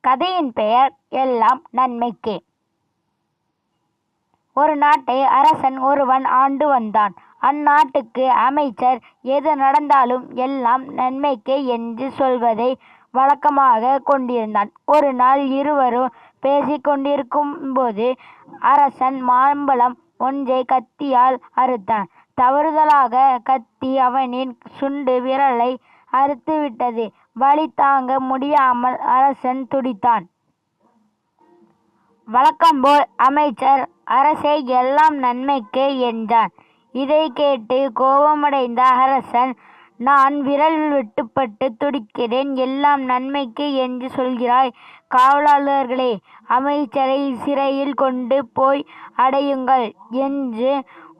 கதையின் பெயர் எல்லாம் நன்மைக்கே. ஒரு நாட்டை அரசன் ஒருவன் ஆண்டு வந்தான். அந்நாட்டுக்கு அமைச்சர் எது நடந்தாலும் எல்லாம் நன்மைக்கே என்று சொல்வதை வழக்கமாக கொண்டிருந்தான். ஒரு நாள் இருவரும் பேசிக் கொண்டிருக்கும்போது அரசன் மாம்பழம் ஒன்றை கத்தியால் அறுத்தான். தவறுதலாக கத்தி அவனின் சுண்டு விரலை அறுத்துவிட்டது. வழி தாங்க முடியாமல் அரசன் துடித்தான். வழக்கம்போல் அமைச்சர் அரசே எல்லாம் நன்மைக்கே என்றான். இதை கேட்டு கோபமடைந்த அரசன் நான் விரல் வெட்டுப்பட்டு துடிக்கிறேன் எல்லாம் நன்மைக்கு என்று சொல்கிறாய். காவலாளர்களே அமைச்சரை சிறையில் கொண்டு போய் அடையுங்கள் என்று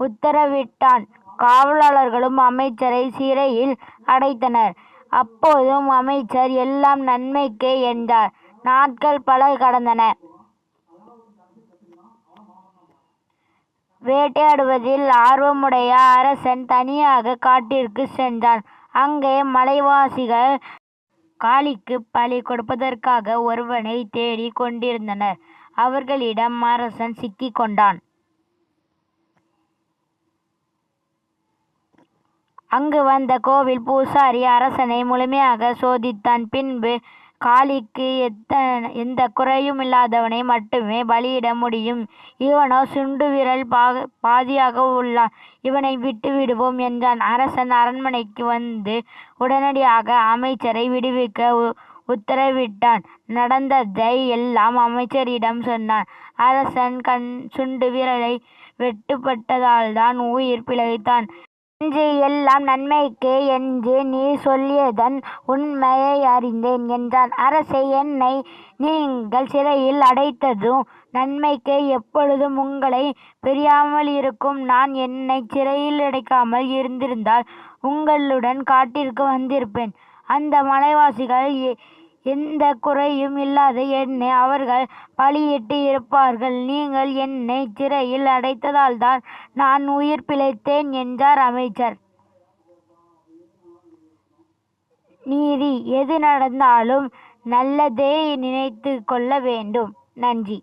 உத்தரவிட்டான். காவலாளர்களும் அமைச்சரை சிறையில் அடைத்தனர். அப்போதும் அமைச்சர் எல்லாம் நன்மைக்கே என்றார். நாட்கள் பல கடந்தன. வேட்டையாடுவதில் ஆர்வமுடைய அரசன் தனியாக காட்டிற்கு சென்றான். அங்கே மலைவாசிகள் காளிக்கு பலி கொடுப்பதற்காக ஒருவனை தேடிக் கொண்டிருந்தனர். அவர்களிடம் அரசன் சிக்கிக் கொண்டான். அங்கு வந்த கோவில் பூசாரி அரசனை முழுமையாக சோதித்தான். பின்பு காளிக்கு எத்த எந்த குறையும் இல்லாதவனை மட்டுமே பலியிட முடியும். இவனோ சுண்டு விரல் பா பாதியாக உள்ளான் இவனை விட்டு விடுவோம் என்றான். அரசன் அரண்மனைக்கு வந்து உடனடியாக அமைச்சரை விடுவிக்க உ- உத்தரவிட்டான். நடந்ததை எல்லாம் அமைச்சரிடம் சொன்னான். அரசன் கண் சுண்டு விரலை வெட்டுப்பட்டதால்தான் உயிர் பிழைத்தான். இன்று எல்லாம் நன்மைக்கே என்று நீ சொல்லியதன் உண்மையை அறிந்தேன் என்றான். அரசே என்னை நீங்கள் சிறையில் அடைத்ததும் நன்மைக்கு எப்பொழுதும் உங்களை பிரியாமல் இருக்கும். நான் என்னை சிறையில் அடைக்காமல் இருந்திருந்தால் உங்களுடன் காட்டிற்கு வந்திருப்பேன். அந்த மலைவாசிகள் எந்த குறையும் இல்லாத என்னை அவர்கள் பலியிட்டு இருப்பார்கள். நீங்கள் என்னை சிறையில் அடைத்ததால்தான் நான் உயிர் பிழைத்தேன் என்றார் அமைச்சர். நீதி எது நடந்தாலும் நல்லதே நினைத்து கொள்ள வேண்டும். நன்றி.